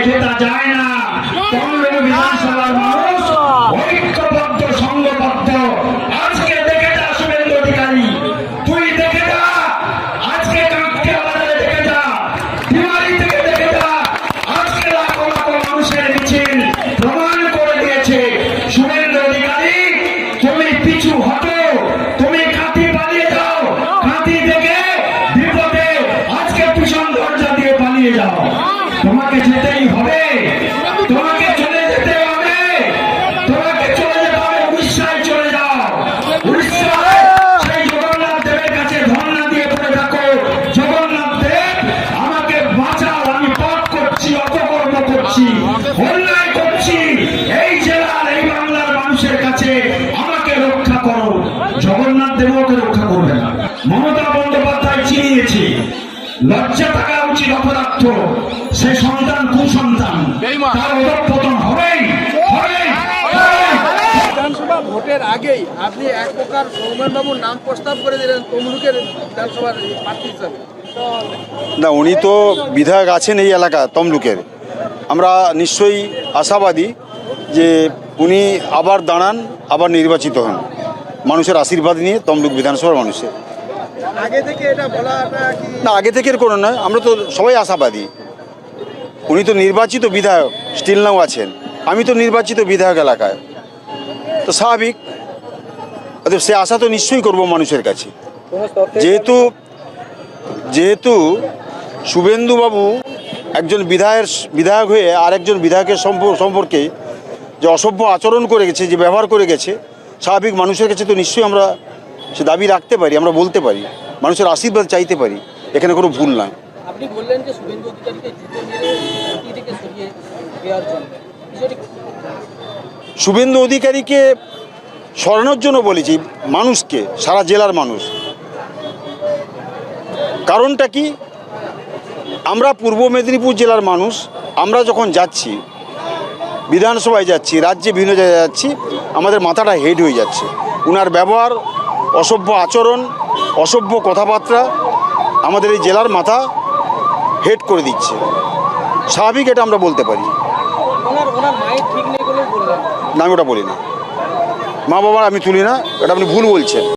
বিধানসভায় তা যায় না তোমাকে যেতেই হবে। তোমাকে চলে যেতে হবে। তোমাকে চলে যেতে হবে। উড়িষ্যায় চলে যাও। উড়িষ্যায় সেই জগন্নাথ দেবের কাছে ধর্ণা দিয়ে পড়ে থাকো জগন্নাথ দেব, আমাকে বাঁচাও। আমি পাপ করছি, অপকর্ম করছি, অন্যায় করছি। এই জেলার, এই বাংলার মানুষের কাছে আমাকে রক্ষা করো। জগন্নাথ দেব ওকে রক্ষা করবে না। মমতা বন্দ্যোপাধ্যায় চিনিয়েছি। লজ্জা থাকা উচিত অপদার্থ। সে সন্তান কুসন্তান তার অধঃপতন হবেই বিধানসভা ভোটের আগেই আপনি এক প্রকার সৌমেন বাবুর নাম প্রস্তাব করে দিলেন তমলুকের বিধানসভার প্রার্থী হিসাবে। না উনি তো বিধায়ক আছেন এই এলাকা তমলুকের। আমরা নিশ্চয়ই আশাবাদী যে উনি আবার দাঁড়ান আবার নির্বাচিত হন। মানুষের আশীর্বাদ নিয়ে তমলুক বিধানসভার মানুষের। না, আগে থেকে কোনো নয়। আমরা তো সবাই আশাবাদী। উনি তো নির্বাচিত বিধায়ক স্টিল নাও আছেন। আমি তো নির্বাচিত বিধায়ক এলাকায়। তো স্বাভাবিক। সে আশা তো নিশ্চয়ই করব মানুষের কাছে। যেহেতু যেহেতু শুভেন্দুবাবু একজন বিধায়ক বিধায়ক হয়ে আরেকজন বিধায়কের সম্প- সম্পর্কে যে অসভ্য আচরণ করে গেছে, যে ব্যবহার করে গেছে, স্বাভাবিক মানুষের কাছে তো নিশ্চয়ই আমরা সে দাবি রাখতে পারি আমরা বলতে পারি। মানুষের আশীর্বাদ চাইতে পারি এখানে কোনো ভুল না। আপনি বললেন যে শুভেন্দু অধিকারীকে জিতে মেরে পার্টি থেকে সরিয়ে দেওয়ার জন্য। শুভেন্দু অধিকারীকে সরানোর জন্য বলেছি মানুষকে সারা জেলার মানুষ। কারণটা কি? আমরা পূর্ব মেদিনীপুর জেলার মানুষ আমরা যখন যাচ্ছি বিধানসভায় যাচ্ছি রাজ্যে বিভিন্ন জায়গায় যাচ্ছি আমাদের মাথাটা হেড হয়ে যাচ্ছে। উনার ব্যবহার অসভ্য আচরণ অসভ্য কথাবার্তা আমাদের এই জেলার মাথা হেড করে দিচ্ছে। স্বাভাবিক এটা আমরা বলতে পারি। না আমি ওটা বলি না। মা বাবার আমি তুলি না এটা আপনি ভুল বলছেন।